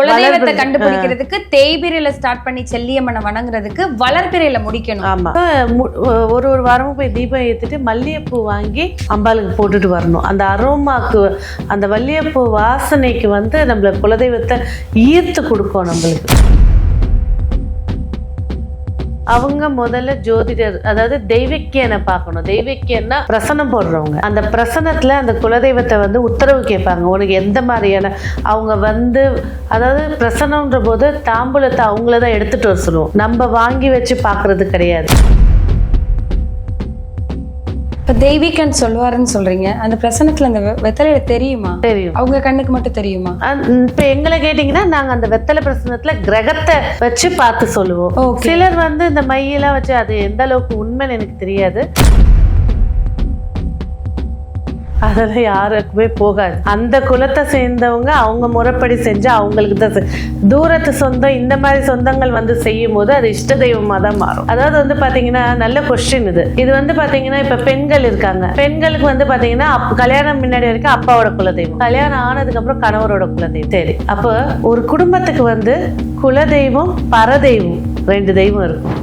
குலதெய்வத்தை. கண்டுபிடிக்கிறதுக்கு தேய்பிரையில ஸ்டார்ட் பண்ணி செல்லியம்மனை வணங்குறதுக்கு வளர்பிறையில முடிக்கணும். ஆமா. ஒரு ஒரு வாரமும் போய் தீபம் ஏத்திட்டு மல்லிகைப்பூ வாங்கி அம்பாளுக்கு போட்டுட்டு வரணும். அந்த அரோமாக்கு அந்த மல்லிகைப்பூ வாசனைக்கு வந்து நம்மள குலதெய்வத்தை ஈர்த்து கொடுக்கும் நம்மளுக்கு. அவங்க முதல்ல ஜோதிடர் அதாவது தெய்வக்கியனை பார்க்கணும். தெய்வக்கியன்னா பிரசனம் போடுறவங்க. அந்த பிரசனத்தில் அந்த குலதெய்வத்தை வந்து உத்தரவு கேட்பாங்க. உனக்கு எந்த மாதிரியான அவங்க வந்து அதாவது பிரசனம்ன்ற போது தாம்பூலத்தை அவங்கள தான் எடுத்துகிட்டு வர சொல்லுவோம். நம்ம வாங்கி வச்சு பார்க்குறது கிடையாது. இப்ப தெய்வீகன் சொல்லுவாருன்னு சொல்றீங்க. அந்த பிரசனத்துல அந்த வெத்தலையில தெரியுமா? தெரியும். அவங்க கண்ணுக்கு மட்டும் தெரியுமா? இப்ப எங்களை கேட்டீங்கன்னா நாங்க அந்த வெத்தலை பிரசனத்துல கிரகத்தை வச்சு பார்த்து சொல்லுவோம். சிலர் வந்து இந்த மையெல்லாம் வச்சு அது எந்த அளவுக்கு உண்மைன்னு எனக்கு தெரியாது. அதெல்லாம் யாருக்குமே போகாது. அந்த குலத்தை சேர்ந்தவங்க அவங்க முறைப்படி செஞ்சு அவங்களுக்கு தான் தூரத்து சொந்தம் இந்த மாதிரி சொந்தங்கள் வந்து செய்யும் போது அது இஷ்ட தெய்வமாக தான் மாறும். அதாவது வந்து பார்த்தீங்கன்னா நல்ல கொஸ்டின் இது. இது வந்து பார்த்தீங்கன்னா இப்போ பெண்கள் இருக்காங்க. பெண்களுக்கு வந்து பார்த்தீங்கன்னா கல்யாணம் முன்னாடி வரைக்கும் அப்பாவோட குலதெய்வம். கல்யாணம் ஆனதுக்கப்புறம் கணவரோட குலதெய்வம். சரி அப்போ ஒரு குடும்பத்துக்கு வந்து குலதெய்வம் பரதெய்வம் ரெண்டு தெய்வம் இருக்கும்.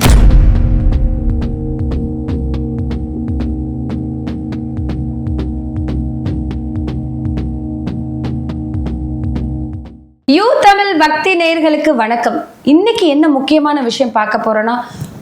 யூ தமிழ் பக்தி நேயர்களுக்கு வணக்கம். இன்னைக்கு என்ன முக்கியமான விஷயம் பார்க்க போறோம்னா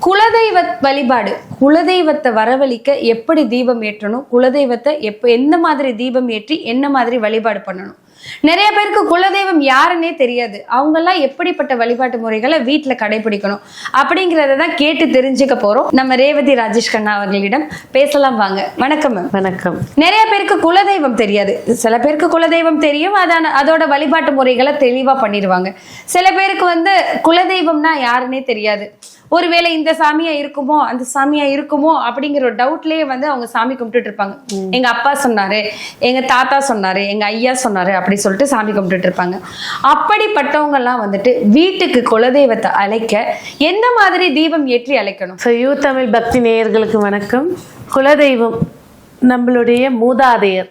குலதெய்வ வழிபாடு குலதெய்வத்தை வரவழிக்க எப்படி தீபம் ஏற்றணும் குலதெய்வத்தை எப்ப எந்த மாதிரி தீபம் ஏற்றி என்ன மாதிரி வழிபாடு பண்ணணும். நிறைய பேருக்கு குலதெய்வம் யாருன்னே தெரியாது. அவங்கெல்லாம் எப்படிப்பட்ட வழிபாட்டு முறைகளை வீட்டுல கடைபிடிக்கணும் அப்படிங்கறத தான் கேட்டு தெரிஞ்சுக்க போறோம். நம்ம ரேவதி ராஜேஷ் கண்ணா அவர்களிடம் பேசலாம் வாங்க. வணக்கம் வணக்கம். நிறைய பேருக்கு குலதெய்வம் தெரியாது. சில பேருக்கு குலதெய்வம் தெரியும். அதான அதோட வழிபாட்டு முறைகளை தெளிவா பண்ணிடுவாங்க சில பேருக்கு வந்து குலதெய்வம்னா யாருன்னே தெரியாது. ஒருவேளை இந்த சாமியா இருக்குமோ அந்த சாமியா இருக்குமோ அப்படிங்கிற ஒரு டவுட்லயே வந்து அவங்க சாமி கும்பிட்டுட்டு இருப்பாங்க. எங்க அப்பா சொன்னாரு எங்க தாத்தா சொன்னாரு எங்க ஐயா சொன்னாரு அப்படி சொல்லிட்டு சாமி கும்பிட்டுட்டு இருப்பாங்க. அப்படிப்பட்டவங்க எல்லாம் வந்துட்டு வீட்டுக்கு குலதெய்வத்தை அழைக்க எந்த மாதிரி தீபம் ஏற்றி அழைக்கணும்? ஸோ யூ தமிழ் பக்தி நேயர்களுக்கு வணக்கம் குலதெய்வம் நம்மளுடைய மூதாதையர்.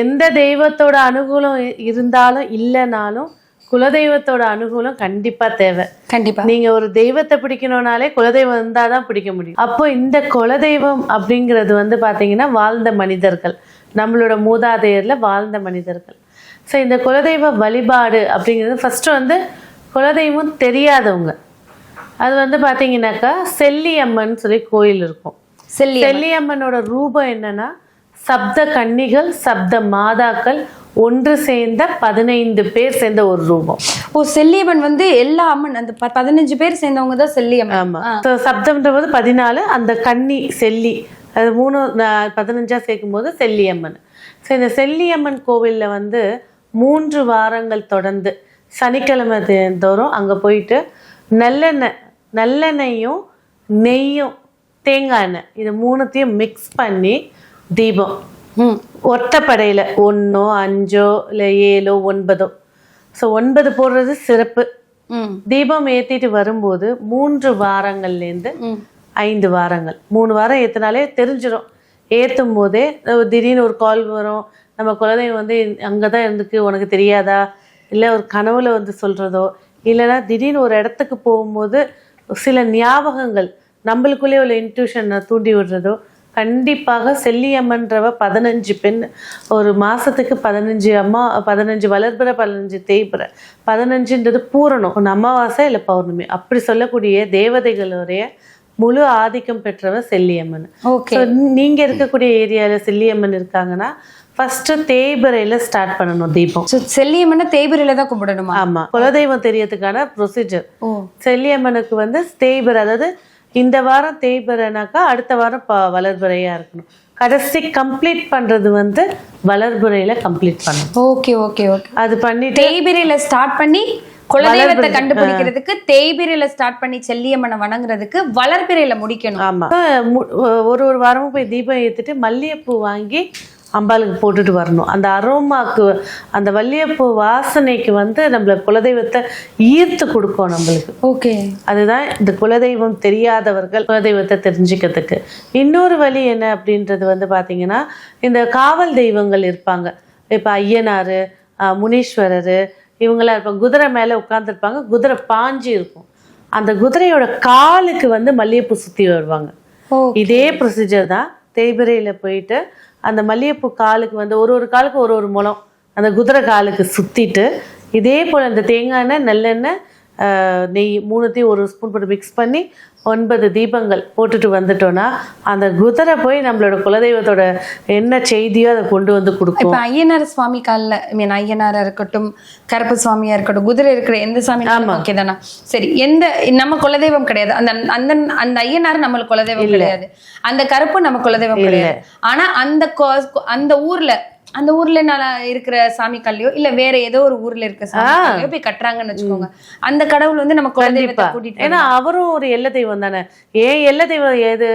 எந்த தெய்வத்தோட அனுகூலம் இருந்தாலும் இல்லைனாலும் குலதெய்வத்தோட அனுகூலம் கண்டிப்பா தேவை. கண்டிப்பா. நீங்க ஒரு தெய்வத்தை பிடிக்கணும்னாலே குலதெய்வம் இருந்தா தான் பிடிக்க முடியும். அப்போ இந்த குலதெய்வம் அப்படிங்கிறது வந்து பாத்தீங்கன்னா வாழ்ந்த மனிதர்கள். நம்மளோட மூதாதையர்ல வாழ்ந்த மனிதர்கள். ஸோ இந்த குலதெய்வ வழிபாடு அப்படிங்கிறது ஃபர்ஸ்ட் வந்து குலதெய்வம் தெரியாதவங்க. அது வந்து பாத்தீங்கன்னாக்கா செல்லியம்மன் சொல்லி கோயில் இருக்கும். செல்லி செல்லியம்மனோட ரூபம் என்னன்னா சப்த கன்னிகள் சப்த மாதாக்கள் ஒன்று சேர்ந்த பதினைந்து பேர் சேர்ந்த ஒரு ரூபம். ஓ செல்லியம்மன் வந்து எல்லா அம்மன் அந்த பதினஞ்சு பேர் சேர்ந்தவங்க தான் செல்லியம்மன். ஆமா. சப்தம்ன்ற போது பதினாலு அந்த கன்னி செல்லி அது மூணு பதினஞ்சா சேர்க்கும் போது செல்லியம்மன். ஸோ இந்த செல்லியம்மன் கோவில்ல வந்து மூன்று வாரங்கள் தொடர்ந்து சனிக்கிழமை தோறும் அங்க போயிட்டு நல்லெண்ணெய் நல்லெண்ணெயும் நெய்யும் தேங்காய் எண்ணெய் இது மூணுத்தையும் மிக்ஸ் பண்ணி தீபம். ம் ஒற்றைப்படையில் ஒன்றோ அஞ்சோ இல்லை ஏழோ ஒன்பதோ. ஸோ ஒன்பது போடுறது சிறப்பு. தீபம் ஏத்திட்டு வரும்போது மூன்று வாரங்கள்லேருந்து ஐந்து வாரங்கள். மூணு வாரம் ஏற்றினாலே தெரிஞ்சிடும் ஏற்றும் போதே திடீர்னு ஒரு கால் வரும். நம்ம குலதெய்வம் வந்து அங்கே தான் இருந்துக்கு உனக்கு தெரியாதா? இல்லை ஒரு கனவுல வந்து சொல்கிறதோ இல்லைன்னா திடீர்னு ஒரு இடத்துக்கு போகும்போது சில ஞாபகங்கள் நம்மளுக்குள்ளே உள்ள இன்ட்யூஷனை தூண்டி விடுறதோ? கண்டிப்பாக செல்லியம்மன்றவ பதினஞ்சு பெண் ஒரு மாசத்துக்கு பதினஞ்சு அம்மா பதினஞ்சு வளர்பிற பதினஞ்சு தேய்பிற. பதினஞ்சுன்றது பூரணம். ஒன்று அமாவாசை இல்லை பௌர்ணமி. அப்படி சொல்லக்கூடிய தேவதைகளுடைய முழு ஆதிக்கம் பெற்றவ செல்லியம்மன். ஓகே. ஸோ நீங்க இருக்கக்கூடிய ஏரியால செல்லியம்மன் இருக்காங்கன்னா ஃபர்ஸ்ட் தேய்பிறையில ஸ்டார்ட் பண்ணணும் தீபம். செல்லியம்மனை தேய்பிரையில தான் கும்பிடணுமா? ஆமா. குலதெய்வம் தெரியறதுக்கான ப்ரொசீஜர் செல்லியம்மனுக்கு வந்து தேய்பிறை அதாவது இந்த வாரம் தேய்பிறைனாக்கா அடுத்த வாரம் ப வளர்பிறையா இருக்கணும். கடைசி கம்ப்ளீட் பண்றது வந்து வளர்பிறையில கம்ப்ளீட் பண்ணணும். Okay okay okay. அது பண்ணிட்டு தேய்பிரையில ஸ்டார்ட் பண்ணி குலதெய்வத்தை கண்டுபிடிக்கிறதுக்கு தேய்பிரையில ஸ்டார்ட் பண்ணி செல்லியம்மனை வணங்குறதுக்கு வளர்பிறையில முடிக்கணும். ஆமா. ஒரு ஒரு வாரமும் போய் தீபம் ஏத்திட்டு மல்லிகைப்பூ வாங்கி அம்பாளுக்கு போட்டுட்டு வரணும். அந்த அரோமாக்கு அந்த மல்லிகைப்பூ வாசனைக்கு வந்து நம்மள குலதெய்வத்தை ஈர்த்து கொடுக்கும் நம்மளுக்கு. ஓகே. அதுதான் இந்த குலதெய்வம் தெரியாதவர்கள் குலதெய்வத்தை தெரிஞ்சுக்கிறதுக்கு. இன்னொரு வழி என்ன அப்படின்றது வந்து பார்த்தீங்கன்னா இந்த காவல் தெய்வங்கள் இருப்பாங்க. இப்போ ஐயனார் முனீஸ்வரர் இவங்களா இருப்பாங்க குதிரை மேலே உட்காந்துருப்பாங்க குதிரை பாஞ்சு இருக்கும். அந்த குதிரையோட காலுக்கு வந்து மல்லிகைப்பூ சுற்றி வருவாங்க. இதே ப்ரொசீஜர் தான் தேய்பிரையில் போயிட்டு அந்த மல்லிகைப்பூ காலுக்கு வந்து ஒரு ஒரு காலுக்கு ஒரு ஒரு முளம் அந்த குதிரை காலுக்கு சுற்றிட்டு இதே போல் அந்த தேங்காய் எண்ணெய் நல்லெண்ணெய் நெய் மூணுத்தையும் ஒரு ஸ்பூன் போட்டு மிக்ஸ் பண்ணி ஒன்பது தீபங்கள் போட்டுட்டு வந்துட்டோன்னா அந்த குதிரை போய் நம்மளோட குலதெய்வத்தோட என்ன செய்தியோ அதை கொண்டு வந்து கொடுக்கும். இப்ப ஐயனார் சுவாமி காலில் ஐ மீன் ஐயனாரா இருக்கட்டும் கருப்பு சுவாமியா இருக்கட்டும் குதிரை இருக்கிற எந்த சாமி ஓகே தானா? சரி எந்த நம்ம குலதெய்வம் கிடையாது. அந்த அந்த அந்த ஐயனார் நம்மளுக்கு குலதெய்வம் கிடையாது. அந்த கருப்பு நம்ம குலதெய்வம் கிடையாது. ஆனா அந்த அந்த ஊர்ல அந்த ஊர்ல நான் இருக்கிற சாமி கல்லையோ இல்ல வேற ஏதோ ஒரு ஊர்ல இருக்க சாமி போய் கட்டுறாங்கன்னு வச்சுக்கோங்க. அந்த கடவுள் வந்து நம்ம கூட்டிட்டு ஏன்னா அவரும் ஒரு எல்லை தெய்வம் தானே. ஏன் எல்லை தெய்வம் ஏது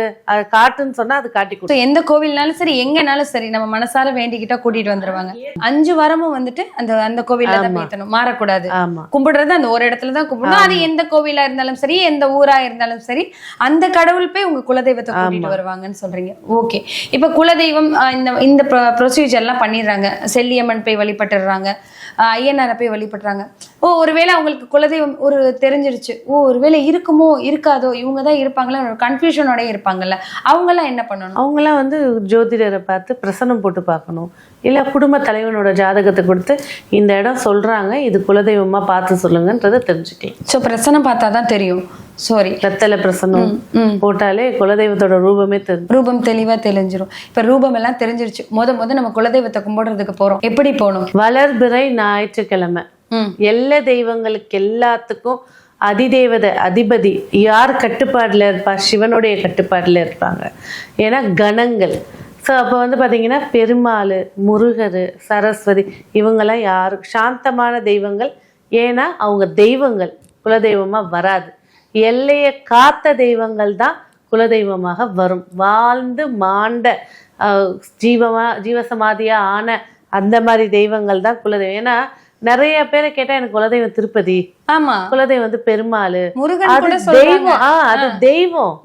காட்டுன்னு சொன்னா அது காட்டி கொடுக்கும். எந்த கோவில்னாலும் சரி எங்கனாலும் சரி நம்ம மனசார வேண்டிக்கிட்டா கூட்டிட்டு வந்துருவாங்க. அஞ்சு வாரமும் வந்துட்டு அந்த அந்த கோவில்ல தான் மாறக்கூடாது. கும்பிடுறது அந்த ஒரு இடத்துல தான் கும்பிடணும். அது எந்த கோவிலா இருந்தாலும் சரி எந்த ஊரா இருந்தாலும் சரி அந்த கடவுள் போய் உங்க குலதெய்வத்தை கூட்டிட்டு வருவாங்கன்னு சொல்றீங்க. ஓகே இப்ப குலதெய்வம் இந்த இந்த ப்ரொசீஜர் எல்லாம் பண்ணிடுறாங்க. செல்லியம்மன் போய் வழிபட்டுடுறாங்க. ஐயனாரை போய் வழிபடுறாங்க ஓ ஒருவேளை அவங்களுக்கு குலதெய்வம் ஒரு தெரிஞ்சிருச்சு. ஓ ஒருவேளை இருக்குமோ இருக்காதோ இவங்க தான் இருப்பாங்களா? ஒரு கன்ஃபியூஷனோட இருப்பாங்கல்ல. அவங்க எல்லாம் என்ன பண்ணணும்? அவங்களாம் வந்து ஜோதிடரை பார்த்து பிரசனம் போட்டு பார்க்கணும். இல்லை குடும்ப தலைவனோட ஜாதகத்தை கொடுத்து இந்த இடம் சொல்றாங்க இது குலதெய்வமா பார்த்து சொல்லுங்கன்றதை தெரிஞ்சுக்கலாம். ஸோ பிரசனம் பார்த்தா தான் தெரியும். சாரி வெத்தலை பிரசனம் போட்டாலே குலதெய்வத்தோட ரூபமே தெரியும் ரூபம் தெளிவா தெரிஞ்சிரும் இப்ப ரூபம் எல்லாம் தெரிஞ்சிருச்சு. முத முத நம்ம குலதெய்வத்தை கும்பிடுறதுக்கு போறோம். எப்படி போகணும்? வளர்பிறை ஞாயிற்றுக்கிழமை. எல்லா தெய்வங்களுக்கு எல்லாத்துக்கும் அதிதேவதை அதிபதி யார் கட்டுப்பாடுல இருப்பா? சிவனுடைய கட்டுப்பாடுல இருப்பாங்க. ஏன்னா கணங்கள். ஸோ அப்போ வந்து பார்த்தீங்கன்னா பெருமாள் முருகர் சரஸ்வதி இவங்கெல்லாம் யாரு? சாந்தமான தெய்வங்கள். ஏன்னா அவங்க தெய்வங்கள். குலதெய்வமாக வராது. எல்லையை காத்த தெய்வங்கள் தான் குலதெய்வமாக வரும். வாழ்ந்து மாண்ட ஜீவமா ஜீவசமாதியா ஆன அந்த மாதிரி தெய்வங்கள் தான் குலதெய்வம். ஏன்னா நிறைய பேரை கேட்டா எனக்கு குலதெய்வம் திருப்பதி ஆமா. குலதெய்வம் வந்து பெருமாள். அது தெய்வம். அது தெய்வம்.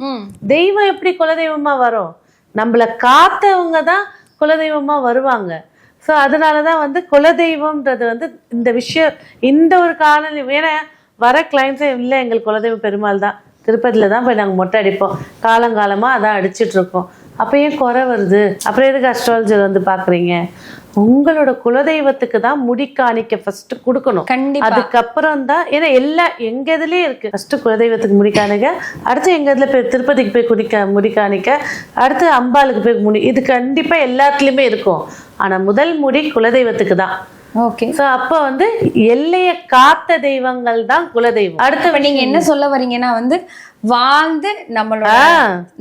தெய்வம் எப்படி குலதெய்வமா வரும்? நம்மள காத்தவங்க தான் குலதெய்வமா வருவாங்க. ஸோ அதனால தான் வந்து குலதெய்வம்ன்றது வந்து இந்த விஷயம் இந்த ஒரு காணொலி ஏன்னா வர கிளைண்ட்ஸே இல்லை எங்களுக்கு குலதெய்வம் பெருமாள் தான். திருப்பதியில் தான் போய் நாங்கள் மொட்டை அடிப்போம். காலங்காலமாக அதான் அடிச்சிட்டு இருக்கோம். அப்போ ஏன் குறை வருது? அப்புறம் எதுக்கு அஸ்ட்ராலஜர் வந்து பார்க்குறீங்க உங்களோட குலதெய்வத்துக்கு தான் முடி காணிக்க ஃபர்ஸ்ட் கொடுக்கணும். கண்டிப்பா. அதுக்கப்புறம் தான் ஏன்னா எல்லா எங்க இதுலயே இருக்கு. ஃபர்ஸ்ட் குலதெய்வத்துக்கு முடி காணிக்க அடுத்து எங்க இதுல போய் திருப்பதிக்கு போய் குடிக்க முடி காணிக்க. அடுத்து அம்பாளுக்கு போய் முடி இது கண்டிப்பா எல்லாத்துலயுமே இருக்கும். ஆனா முதல் முடி குலதெய்வத்துக்கு தான். ஓகே சோ அப்ப வந்து எல்லையை காத்த தெய்வங்கள் தான் குலதெய்வம். அடுத்த நீங்க என்ன சொல்ல வரீங்கன்னா வந்து வாழ்ந்து நம்மளோட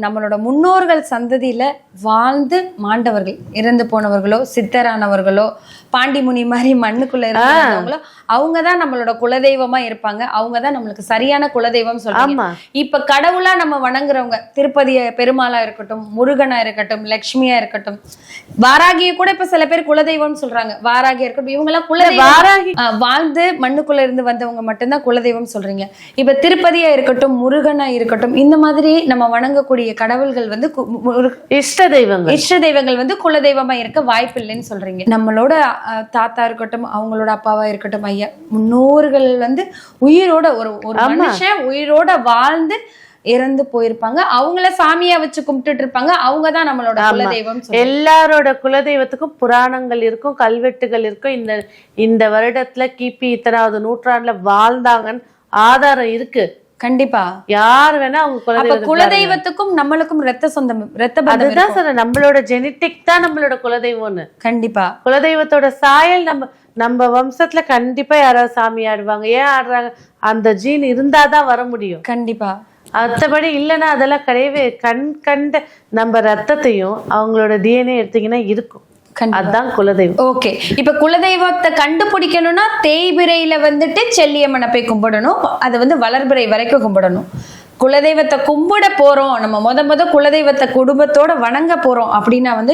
நம்மளோட முன்னோர்கள் சந்ததியில வாழ்ந்து மாண்டவர்கள். இறந்து போனவர்களோ சித்தரானவர்களோ பாண்டிமுனி மாதிரி மண்ணுக்குள்ள இருந்தவங்களோ அவங்க தான் நம்மளோட குலதெய்வமா இருப்பாங்க. அவங்க தான் நம்மளுக்கு சரியான குலதெய்வம் ஆமா. இப்ப கடவுளா நம்ம வணங்குறவங்க திருப்பதிய பெருமாளா இருக்கட்டும் முருகனா இருக்கட்டும் லக்ஷ்மியா இருக்கட்டும் வாராகிய கூட இப்ப சில பேர் குலதெய்வம்னு சொல்றாங்க. வாராகியா இருக்கட்டும் இவங்க எல்லாம் குலதெய்வம். வாராகி. வாழ்ந்து மண்ணுக்குள்ள இருந்து வந்தவங்க மட்டும்தான் குலதெய்வம் சொல்றீங்க. இப்ப திருப்பதியா இருக்கட்டும் முருகனா இருக்கட்டும். இந்த மாதிரி நம்ம வணங்கக்கூடிய கடவுள்கள் வந்து இஷ்ட தெய்வங்கள். இஷ்ட தெய்வங்கள் வந்து குலதெய்வமா இருக்க வாய்ப்பு இல்லைன்னு சொல்றீங்க. நம்மளோட தாத்தா இருக்கட்டும் அவங்களோட அப்பாவா இருக்கட்டும் ஐயா முன்னோர்கள் வந்து உயிரோட ஒரு ஒரு மனுஷன் உயிரோட வாழ்ந்து இறந்து போயிருப்பாங்க. அவங்கள சாமியா வச்சு கும்பிட்டுட்டு இருப்பாங்க. அவங்க தான் நம்மளோட குலதெய்வம். எல்லாரோட குலதெய்வத்துக்கும் புராணங்கள் இருக்கும் கல்வெட்டுகள் இருக்கும். இந்த இந்த வருடத்துல கிபி இத்தனாவது நூற்றாண்டுல வாழ்ந்தாங்கன்னு ஆதாரம் இருக்கு. கண்டிப்பா. யார் வேணா அவங்க குலதெய்வத்துக்கும் நம்மளுக்கும் ரத்த சொந்தம் ரத்த பந்தம் அதுதான் சொல்ற நம்மளோட ஜெனட்டிக் தான் நம்மளோட குலதெய்வம்னு. கண்டிப்பா. குலதெய்வத்தோட சாயல் நம்ம நம்ம வம்சத்துல கண்டிப்பா யாராவது சாமி ஆடுவாங்க. ஏன் ஆடுறாங்க? அந்த ஜீன் இருந்தாதான் வர முடியும். கண்டிப்பா. மற்றபடி இல்லைன்னா அதெல்லாம் கிடையவே கண் கண்ட நம்ம ரத்தத்தையும் அவங்களோட டிஎன்ஏ எடுத்தீங்கன்னா இருக்கும். அதுதான் குலதெய்வம். ஓகே. இப்ப குலதெய்வத்தை கண்டுபிடிக்கணும்னா தேய்பிரையில வந்துட்டு செல்லியம்மனை போய் கும்பிடணும். அது வந்து வளர்பிறை வரைக்கும் கும்பிடணும். குலதெய்வத்தை கும்பிட போறோம். நம்ம முத முத குலதெய்வத்தை குடும்பத்தோட வணங்க போறோம் அப்படின்னா வந்து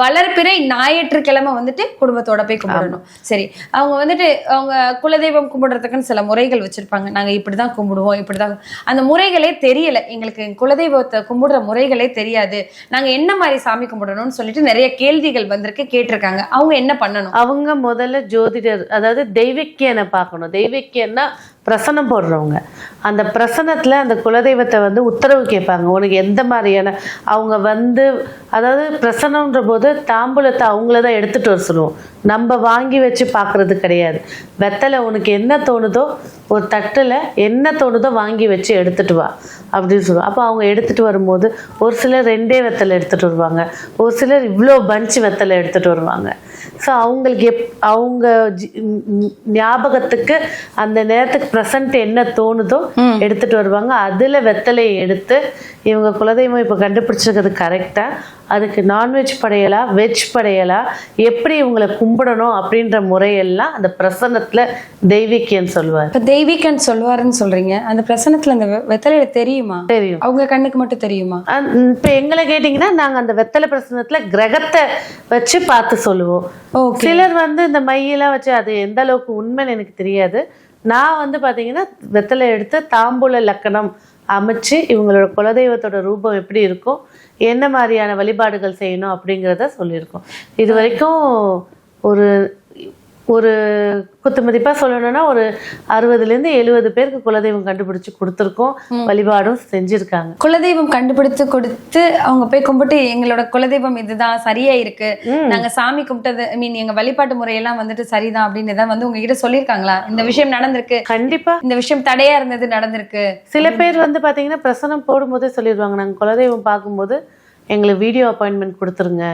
வளர்பிறை ஞாயிற்றுக்கிழமை வந்துட்டு குடும்பத்தோட போய் கும்பிடணும். சரி அவங்க வந்துட்டு அவங்க குலதெய்வம் கும்பிடுறதுக்குன்னு சில முறைகள் வச்சிருப்பாங்க. நாங்க இப்படிதான் கும்பிடுவோம் இப்படிதான் அந்த முறைகளே தெரியல. எங்களுக்கு குலதெய்வத்தை கும்பிடுற முறைகளே தெரியாது. நாங்க என்ன மாதிரி சாமி கும்பிடணும்னு சொல்லிட்டு நிறைய கேள்விகள் வந்திருக்கு கேட்டிருக்காங்க. அவங்க என்ன பண்ணணும்? அவங்க முதல்ல ஜோதிடர் அதாவது தெய்வக்கியனை பார்க்கணும். தெய்வக்கியன்னா பிரசனம் போடுறவங்க. அந்த பிரசனத்தில் அந்த குலதெய்வத்தை வந்து உத்தரவு கேட்பாங்க. உனக்கு எந்த மாதிரியான அவங்க வந்து அதாவது பிரசனன்ற போது தாம்பூலத்தை அவங்கள தான் எடுத்துகிட்டு வர சொல்லுவோம். நம்ம வாங்கி வச்சு பார்க்குறது கிடையாது. வெத்தலை உனக்கு என்ன தோணுதோ ஒரு தட்டில் என்ன தோணுதோ வாங்கி வச்சு எடுத்துகிட்டு வா அப்படின்னு சொல்லுவோம். அப்போ அவங்க எடுத்துகிட்டு வரும்போது ஒரு சிலர் ரெண்டே வெத்தலை எடுத்துகிட்டு வருவாங்க. ஒரு சிலர் இவ்வளோ பஞ்ச் வெத்தலை எடுத்துகிட்டு வருவாங்க. ஸோ அவங்களுக்கு எப் அவங்க ஜி- ஞாபகத்துக்கு அந்த நேரத்துக்கு ப்ரெசன்ட் என்ன தோணுதோ எடுத்துட்டு வருவாங்க. அதில் வெத்தலையை எடுத்து இவங்க குலதெய்வம் இப்போ கண்டுபிடிச்சிருக்கிறது கரெக்டாக அதுக்கு நான்வெஜ் படையலா வெஜ் படையலா எப்படி இவங்களை கும்பிடணும் அப்படின்ற முறையெல்லாம் அந்த பிரசன்னத்தில் தெய்வீக்கியன்னு சொல்லுவார் இப்ப தெய்வீகன் சொல்லுவாருன்னு சொல்றீங்க. அந்த பிரசனத்துல அந்த வெத்தலையில தெரியுமா? தெரியும். அவங்க கண்ணுக்கு மட்டும் தெரியுமா? இப்போ எங்களை கேட்டிங்கன்னா நாங்கள் அந்த வெத்தலை பிரசனத்தில் கிரகத்தை வச்சு பார்த்து சொல்லுவோம். சிலர் வந்து இந்த மையெல்லாம் வச்சு அது எந்த அளவுக்கு உண்மைன்னு எனக்கு தெரியாது. நான் வந்து பார்த்தீங்கன்னா வெத்தலை எடுத்து தாம்பூல லக்கணம் அமைச்சு இவங்களோட குலதெய்வத்தோட ரூபம் எப்படி இருக்கும் என்ன மாதிரியான வழிபாடுகள் செய்யணும் அப்படிங்கிறத சொல்லியிருக்கோம். இது வரைக்கும் ஒரு ஒரு குத்துமதிப்பா சொல்லணும்னா ஒரு அறுபதுலேருந்து எழுபது பேருக்கு குலதெய்வம் கண்டுபிடிச்சு கொடுத்துருக்கோம். வழிபாடும் செஞ்சுருக்காங்க. குலதெய்வம் கண்டுபிடித்து கொடுத்து அவங்க போய் கும்பிட்டு எங்களோட குலதெய்வம் இதுதான் சரியா இருக்கு. நாங்க சாமி கும்பிட்டது ஐ மீன் எங்க வழிபாட்டு முறையெல்லாம் வந்துட்டு சரிதான் அப்படின்னு தான் வந்து உங்ககிட்ட சொல்லியிருக்காங்களா? இந்த விஷயம் நடந்திருக்கு. கண்டிப்பா. இந்த விஷயம் தடையா இருந்தது நடந்திருக்கு. சில பேர் வந்து பாத்தீங்கன்னா பிரசனம் போடும்போதே சொல்லிடுவாங்க. நாங்கள் குலதெய்வம் பார்க்கும்போது எங்களுக்கு வீடியோ அப்பாயின்மெண்ட் கொடுத்துருங்க.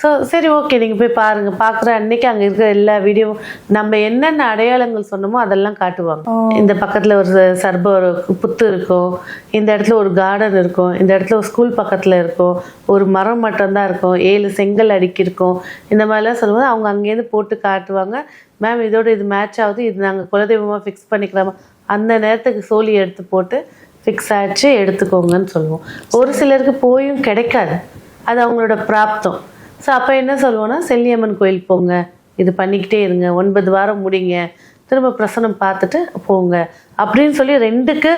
ஸோ சரி ஓகே நீங்கள் போய் பாருங்க. பார்க்குற அன்னைக்கு அங்கே இருக்கிற எல்லா வீடியோவும் நம்ம என்னென்ன அடையாளங்கள் சொன்னோமோ அதெல்லாம் காட்டுவாங்க. இந்த பக்கத்தில் ஒரு சர்ப ஒரு புத்து இருக்கும். இந்த இடத்துல ஒரு கார்டன் இருக்கும். இந்த இடத்துல ஒரு ஸ்கூல் பக்கத்தில் இருக்கும். ஒரு மரம் மட்டும்தான் இருக்கும். ஏழு செங்கல் அடுக்கி இருக்கும். இந்த மாதிரிலாம் சொல்லும்போது அவங்க அங்கேருந்து போட்டு காட்டுவாங்க. மேம் இதோட இது மேட்ச் ஆகுது. இது நாங்கள் குலதெய்வமாக ஃபிக்ஸ் பண்ணிக்கலாமா அந்த நேரத்துக்கு சோழி எடுத்து போட்டு ஃபிக்ஸ் ஆச்சு. எடுத்துக்கோங்கன்னு சொல்லுவோம். ஒரு சிலருக்கு போயும் கிடைக்காது. அது அவங்களோட பிராப்தம். ஸோ அப்போ என்ன சொல்லுவோம்னா செல்லியம்மன் கோயில் போங்க. இது பண்ணிக்கிட்டே இருங்க. ஒன்பது வாரம் முடிங்க. திரும்ப பிரசனம் பார்த்துட்டு போங்க. அப்படின்னு சொல்லி ரெண்டுக்கு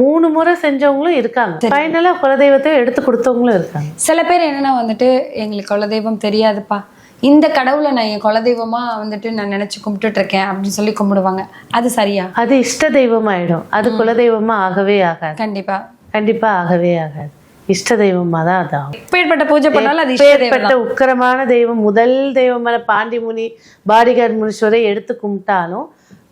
மூணு முறை செஞ்சவங்களும் இருக்காங்க. ஃபைனலாக குலதெய்வத்தை எடுத்து கொடுத்தவங்களும் இருக்காங்க. சில பேர் என்னன்னா வந்துட்டு எங்களுக்கு குலதெய்வம் தெரியாதுப்பா. இந்த கடவுளை நான் என் குலதெய்வமா வந்துட்டு நான் நினைச்சு கும்பிட்டுட்டு இருக்கேன் அப்படின்னு சொல்லி கும்பிடுவாங்க. அது சரியா? அது இஷ்ட தெய்வம் ஆயிடும் அது குலதெய்வமா ஆகவே ஆகாது. கண்டிப்பா. கண்டிப்பா ஆகவே ஆகாது. இஷ்ட தெய்வமா தான் அது ஆகும் எப்பேற்பட்ட பூஜை பண்ணாலும் அது எப்பேற்பட்ட உக்கிரமான தெய்வம் முதல் தெய்வமான பாண்டிமுனி பாடிகார் முனீஸ்வரை எடுத்து கும்பிட்டாலும்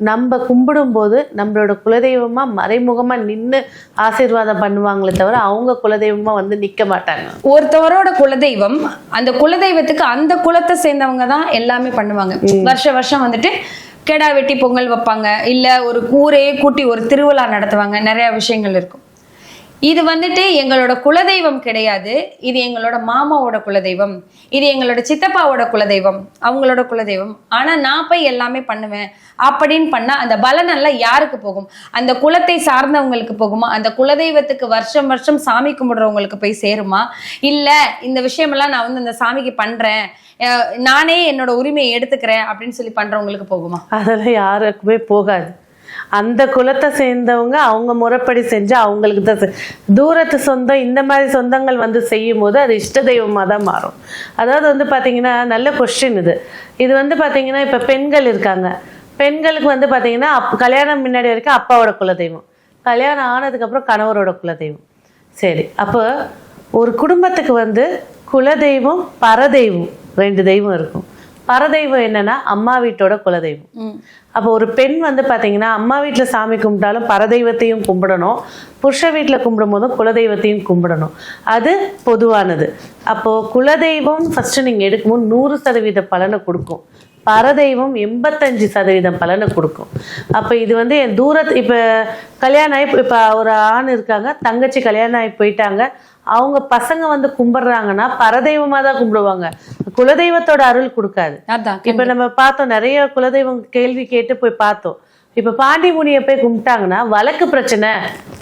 நம்ம கும்பிடும்போது நம்மளோட குலதெய்வமா மறைமுகமா நின்று ஆசீர்வாதம் பண்ணுவாங்களே தவிர அவங்க குலதெய்வமா வந்து நிக்க மாட்டாங்க. ஒருத்தவரோட குலதெய்வம் அந்த குலதெய்வத்துக்கு அந்த குலத்தை சேர்ந்தவங்க தான் எல்லாமே பண்ணுவாங்க. வருஷ வருஷம் வந்துட்டு கெடா வெட்டி பொங்கல் வைப்பாங்க. இல்ல ஒரு ஊரையே கூட்டி ஒரு திருவிழா நடத்துவாங்க. நிறைய விஷயங்கள் இருக்கும். இது வந்துட்டு எங்களோட குலதெய்வம் கிடையாது. இது எங்களோட மாமாவோட குலதெய்வம். இது எங்களோட சித்தப்பாவோட குலதெய்வம். அவங்களோட குலதெய்வம். ஆனா நான் போய் எல்லாமே பண்ணுவேன். அப்படின்னு பண்ணா அந்த பலன் எல்லாம் யாருக்கு போகும்? அந்த குலத்தை சார்ந்தவங்களுக்கு போகுமா? அந்த குலதெய்வத்துக்கு வருஷம் வருஷம் சாமி கும்பிடுறவங்களுக்கு போய் சேருமா? இல்ல இந்த விஷயமெல்லாம் நான் வந்து அந்த சாமிக்கு பண்றேன். நானே என்னோட உரிமையை எடுத்துக்கிறேன் அப்படின்னு சொல்லி பண்றவங்களுக்கு போகுமா? அதெல்லாம் யாருக்குமே போகாது. அந்த குலத்தை சேர்ந்தவங்க அவங்க முறைப்படி செஞ்சு அவங்களுக்கு தான் தூரத்து சொந்தம் இந்த மாதிரி சொந்தங்கள் வந்து செய்யும் போது அது இஷ்ட தெய்வமாக தான் மாறும். அதாவது வந்து பார்த்தீங்கன்னா நல்ல கொஸ்டின் இது. இது வந்து பார்த்தீங்கன்னா இப்போ பெண்கள் இருக்காங்க. பெண்களுக்கு வந்து பார்த்தீங்கன்னா அப் கல்யாணம் முன்னாடி வரைக்கும் அப்பாவோட குலதெய்வம். கல்யாணம் ஆனதுக்கப்புறம் கணவரோட குலதெய்வம். சரி அப்போ ஒரு குடும்பத்துக்கு வந்து குலதெய்வம் பரதெய்வம் ரெண்டு தெய்வம் இருக்கும். பரதெய்வம் என்னன்னா அம்மா வீட்டோட குலதெய்வம். அப்போ ஒரு பெண் வந்து பாத்தீங்கன்னா அம்மா வீட்டில் சாமி கும்பிட்டாலும் பரதெய்வத்தையும் கும்பிடணும். புருஷ வீட்டில் கும்பிடும் போதும் குலதெய்வத்தையும் கும்பிடணும். அது பொதுவானது. அப்போ குலதெய்வம் ஃபர்ஸ்ட் நீங்க எடுக்கும்போது நூறு சதவீத பலனை கொடுக்கும். பரதெய்வம் எண்பத்தஞ்சு சதவீதம் பலனை கொடுக்கும். அப்போ இது வந்து என் தூரத்து இப்போ கல்யாணம் ஆகி இப்போ ஒரு ஆண் இருக்காங்க தங்கச்சி கல்யாணம் ஆகி போயிட்டாங்க. அவங்க பசங்க வந்து கும்பிடுறாங்கன்னா பரதெய்வமாக தான் கும்பிடுவாங்க. குலதெய்வத்தோட அருள் கொடுக்காது. இப்ப நம்ம பார்த்தோம் நிறைய குலதெய்வம் கேள்வி கேட்டு போய் பார்த்தோம். இப்ப பாண்டி முனியை போய் கும்பிட்டாங்கன்னா வழக்கு பிரச்சனை.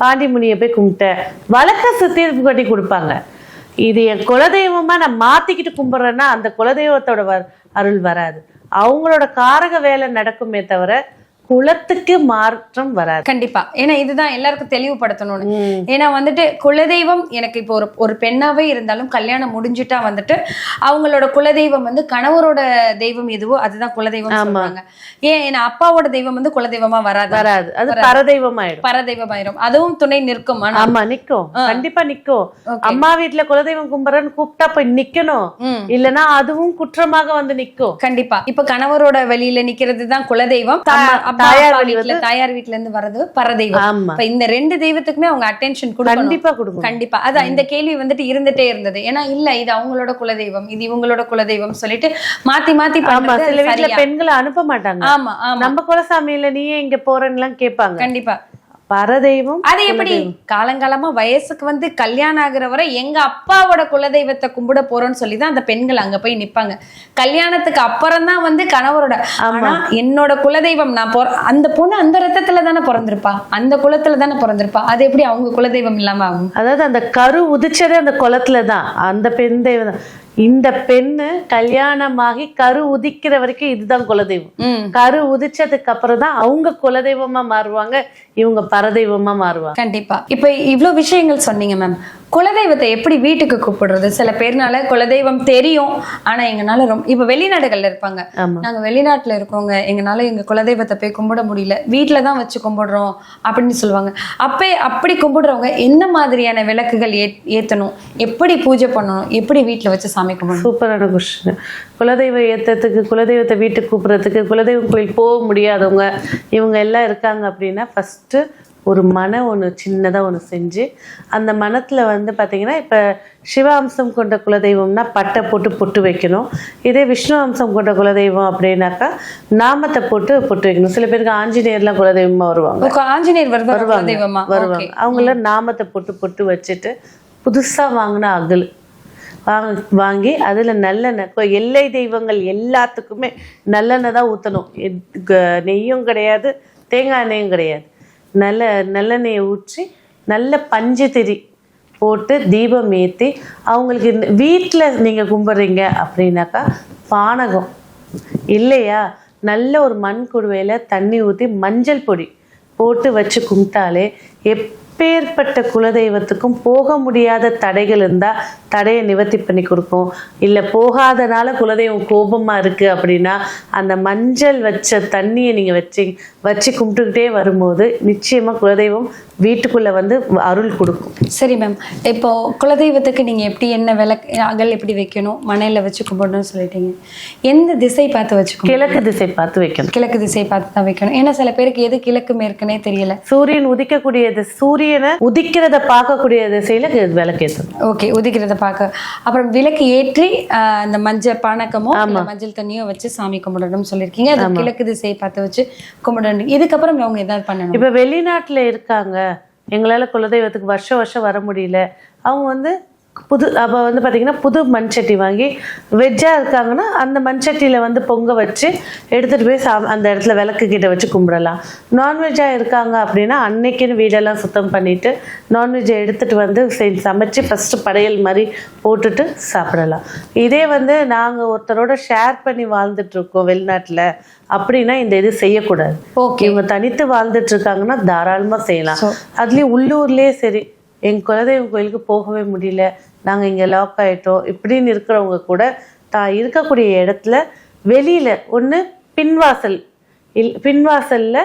பாண்டி முனியை போய் கும்பிட்டேன். வழக்க தீர்ப்பு கட்டி கொடுப்பாங்க. இது என் குலதெய்வமா நான் மாத்திக்கிட்டு கும்பிட்றேன்னா அந்த குலதெய்வத்தோட அருள் வராது. அவங்களோட காரக வேலை நடக்குமே தவிர குலத்துக்கு மாற்றம் வராது. கண்டிப்பா. ஏன்னா இதுதான் எல்லாருக்கும் தெளிவுபடுத்தணும்னு. ஏன்னா வந்துட்டு குலதெய்வம் எனக்கு இப்போ ஒரு ஒரு பெண்ணாவே இருந்தாலும் கல்யாணம் முடிஞ்சிட்டா வந்துட்டு அவங்களோட குலதெய்வம் வந்து கணவரோட தெய்வம் எதுவோ அதுதான் குலதெய்வம் சொல்றாங்க. ஏன் ஏன்னா அப்பாவோட தெய்வம் வந்து குலதெய்வமா வராது. வராது. அது பரதெய்வம் ஆயிடும் பரதெய்வம் ஆயிரும் அதுவும் துணை நிற்கும் ஆமா நிக்கும். கண்டிப்பா நிக்கும். அம்மா வீட்ல குலதெய்வம் கும்பிட்றன்னு கூப்பிட்டா போய் நிக்கணும். இல்லனா அதுவும் குற்றமாக வந்து நிக்கும். கண்டிப்பா. இப்ப கணவரோட வெளியில நிக்கிறது தான் குலதெய்வம் தாயார் வழி வீட்டுல தாயார் வீட்டுல இருந்து வர்றது பரதெய்வம். இப்ப இந்த ரெண்டு தெய்வத்துக்குமே அவங்க அட்டென்ஷன் கொடுக்கணும். கண்டிப்பா கொடுக்கணும். கண்டிப்பா. அதான் இந்த கேள்வி வந்துட்டு இருந்துட்டே இருந்தது. ஏன்னா இல்ல இது அவங்களோட குலதெய்வம் இது இவங்களோட குலதெய்வம் சொல்லிட்டு மாத்தி மாத்தி சில வீட்ல சரியா? பெண்களை அனுப்ப மாட்டாங்க. ஆமா ஆமா. நம்ம குலசாமியில நீயே இங்க போறேன்னு எல்லாம் கேட்பாங்க. கண்டிப்பா. பரதெய்வம் அது எப்படி? காலங்காலமா வயசுக்கு வந்து கல்யாணம் ஆகுற வரை எங்க அப்பாவோட குலதெய்வத்தை கும்பிட போறோம்னு சொல்லி தான் அந்த பெண்கள் அங்க போய் நிப்பாங்க. கல்யாணத்துக்கு அப்புறம் தான் வந்து கணவரோட. ஆனா என்னோட குலதெய்வம் நான் போற அந்த பொண்ணு அந்த ரத்தத்துல தானே பிறந்திருப்பா. அந்த குலத்துல தானே பிறந்திருப்பா. அது எப்படி அவங்க குலதெய்வம் இல்லாம ஆகும்? அதாவது அந்த கரு உதிச்சதே அந்த குளத்துல தான் அந்த பெண் தெய்வம் தான். இந்த பெண்ணு கல்யாணமாகி கரு உதிக்கிற வரைக்கும் இதுதான் குலதெய்வம். கரு உதிச்சதுக்கு அப்புறம் தான் அவங்க குலதெய்வமா மாறுவாங்க இவங்க பரதெய்வமா மாறுவாங்க. கண்டிப்பா. இப்ப இவ்ளோ விஷயங்கள் சொன்னீங்க மேம் குலதெய்வத்தை எப்படி வீட்டுக்கு கூப்பிடுறது? சில பேர்னால குலதெய்வம் தெரியும். ஆனா எங்கனால ரொம்ப இப்ப வெளிநாடுகள்ல இருப்பாங்க. நாங்க வெளிநாட்டுல இருக்கோங்க. எங்கனால எங்க குலதெய்வத்தை போய் கும்பிட முடியல. வீட்ல தான் வச்சு கும்பிடுறோம் அப்படின்னு சொல்லுவாங்க. அப்பே அப்படி கும்பிடுறவங்க என்ன மாதிரியான விளக்குகள் ஏ ஏத்தணும்? எப்படி பூஜை பண்ணணும்? எப்படி வீட்ல வச்சு சாமி கும்பிடணும்? சூப்பரான கொஸ்டின் குலதெய்வ ஏத்தத்துக்கு குலதெய்வத்தை வீட்டுக்கு கூப்பிடுறதுக்கு குலதெய்வம் கோயில் போக முடியாதவங்க இவங்க எல்லாம் இருக்காங்க அப்படின்னா ஃபஸ்ட்டு ஒரு மனை ஒன்று சின்னதாக ஒன்று செஞ்சு அந்த மனத்தில் வந்து பார்த்தீங்கன்னா இப்போ சிவ அம்சம் கொண்ட குலதெய்வம்னா பட்டை போட்டு பொட்டு வைக்கணும். இதே விஷ்ணு அம்சம் கொண்ட குலதெய்வம் அப்படின்னாக்கா நாமத்தை போட்டு பொட்டு வைக்கணும். சில பேருக்கு ஆஞ்சநேயர்லாம் குலதெய்வமாக வருவாங்க. ஆஞ்சநேயர் குலதெய்வமா? வருவாங்க. அவங்கள நாமத்தை போட்டு பொட்டு வச்சுட்டு புதுசாக வாங்கின அகல். வாங்க வாங்கி அதில் நல்லெண்ணெய் எல்லை தெய்வங்கள் எல்லாத்துக்குமே நல்லெண்ணெய் தான் ஊற்றணும் நெய்யும் கிடையாது தேங்காய் எண்ணெயும் கிடையாது. நல்ல நல்லெண்ணெயை ஊற்றி நல்ல பஞ்சு போட்டு தீபம் ஏற்றி அவங்களுக்கு வீட்டில் நீங்கள் கும்பிட்றீங்க அப்படின்னாக்கா பானகம். இல்லையா? நல்ல ஒரு மண் குடுவையில் தண்ணி ஊற்றி மஞ்சள் பொடி போட்டு வச்சு கும்பிட்டாலே எப் எப்பேற்பட்ட குலதெய்வத்துக்கும் போக முடியாத தடைகள் இருந்தால் தடையை நிவர்த்தி பண்ணி கொடுக்கும். இல்லை போகாதனால குலதெய்வம் கோபமாக இருக்குது அப்படின்னா அந்த மஞ்சள் வச்ச தண்ணியை நீங்கள் வச்சு வச்சு கும்பிட்டுக்கிட்டே வரும்போது நிச்சயமாக குலதெய்வம் வீட்டுக்குள்ளே வந்து அருள் கொடுக்கும். சரி மேம் இப்போ குலதெய்வத்துக்கு நீங்க எப்படி என்ன விளக்கு அகல் எப்படி வைக்கணும்? மனையில வச்சு கும்பிடணும்னு சொல்லிட்டீங்க. எந்த திசை பார்த்து வச்சுக்கணும் கிழக்கு திசை பார்த்து வைக்கணும். கிழக்கு திசை பார்த்து தான் வைக்கணும். ஏன்னா சில பேருக்கு எது கிழக்கு மேற்குனே தெரியல. சூரியன் உதிக்கக்கூடிய திசை- சூரியனை உதிக்கிறத பார்க்கக்கூடிய திசையில விளக்கேற்றணும் ஓகே உதிக்கிறத பார்க்க. அப்புறம் விளக்கு ஏற்றி அந்த மஞ்சள் பானக்கமோ மஞ்சள் தண்ணியோ வச்சு சாமி கும்பிடணும்னு சொல்லியிருக்கீங்க அது கிழக்கு திசையை பார்த்து வச்சு கும்பிடணும். இதுக்கப்புறம் அவங்க ஏதாவது பண்ணணும். இப்ப வெளிநாட்டுல இருக்காங்க. எங்களால குலதெய்வத்துக்கு வருஷம் வருஷம் வர முடியல. அவங்க வந்து புது அப்போ வந்து பார்த்தீங்கன்னா புது மண் சட்டி வாங்கி வெஜ்ஜாக இருக்காங்கன்னா அந்த மண் சட்டியில் வந்து பொங்க வச்சு எடுத்துகிட்டு போய் சா அந்த இடத்துல விளக்கு கிட்ட வச்சு கும்பிடலாம். நான்வெஜ்ஜாக இருக்காங்க அப்படின்னா அன்னைக்குன்னு வீடெல்லாம் சுத்தம் பண்ணிட்டு நான்வெஜ்ஜை எடுத்துகிட்டு வந்து செஞ்சு சமைச்சு ஃபஸ்ட்டு படையல் மாதிரி போட்டுட்டு சாப்பிடலாம். இதே வந்து நாங்கள் ஒருத்தரோட ஷேர் பண்ணி வாழ்ந்துட்டு இருக்கோம் வெளிநாட்டில் அப்படின்னா இந்த இது செய்யக்கூடாது. ஓகே இவங்க தனித்து வாழ்ந்துட்டு இருக்காங்கன்னா தாராளமா செய்யலாம். அதுலயும் உள்ளூர்லயே சரி எங்க குலதெய்வம் கோயிலுக்கு போகவே முடியல. நாங்க இங்க லாக் ஆயிட்டோம். இப்படின்னு இருக்கிறவங்க கூட தான் இருக்கக்கூடிய இடத்துல வெளியில ஒண்ணு பின்வாசல். இல் பின்வாசல்ல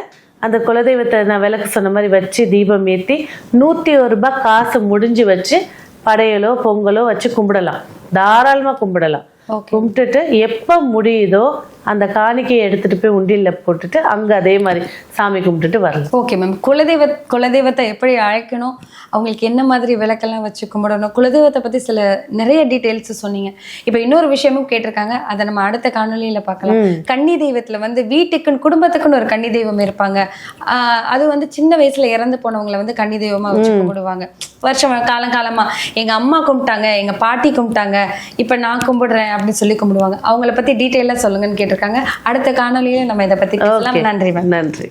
அந்த குலதெய்வத்தை நான் விளக்கு சொன்ன மாதிரி வச்சு தீபம் ஏற்றி நூற்றி ஒரு ரூபாய் காசு முடிஞ்சு வச்சு படையலோ பொங்கலோ வச்சு கும்பிடலாம். தாராளமா கும்பிடலாம். கும்பிட்டுட்டு எப்போ முடியுதோ அந்த காணிக்கையை எடுத்துட்டு போய் உண்டியல்ல போட்டுட்டு அங்க அதே மாதிரி சாமி கும்பிட்டுட்டு வரலாம் ஓகே மேம் குலதெய்வ குலதெய்வத்தை எப்படி அழைக்கணும்? அவங்களுக்கு என்ன மாதிரி விளக்கெல்லாம் வச்சு கும்பிடணும்? குலதெய்வத்தை பத்தி சில நிறைய டீட்டெயில்ஸ் சொன்னீங்க. இப்போ இன்னொரு விஷயமும் கேட்டிருக்காங்க. அதை நம்ம அடுத்த காணொளியில பார்க்கலாம். கன்னி தெய்வத்துல வந்து வீட்டுக்குன்னு குடும்பத்துக்குன்னு ஒரு கன்னி தெய்வம் இருப்பாங்க. ஆஹ் அது வந்து சின்ன வயசுல இறந்து போனவங்களை வந்து கன்னி தெய்வமா வச்சு கும்பிடுவாங்க. வருஷம் காலங்காலமா. எங்க அம்மா கும்பிட்டாங்க எங்க பாட்டி கும்பிட்டாங்க. இப்ப நான் கும்பிடுறேன் அப்படின்னு சொல்லி கும்பிடுவாங்க. அவங்கள பத்தி டீட்டெயிலா சொல்லுங்கன்னு கேட்டிருக்காங்க. அடுத்த காணொளியில நம்ம இதை பத்தி பேசலாம். நன்றி மேம் நன்றி.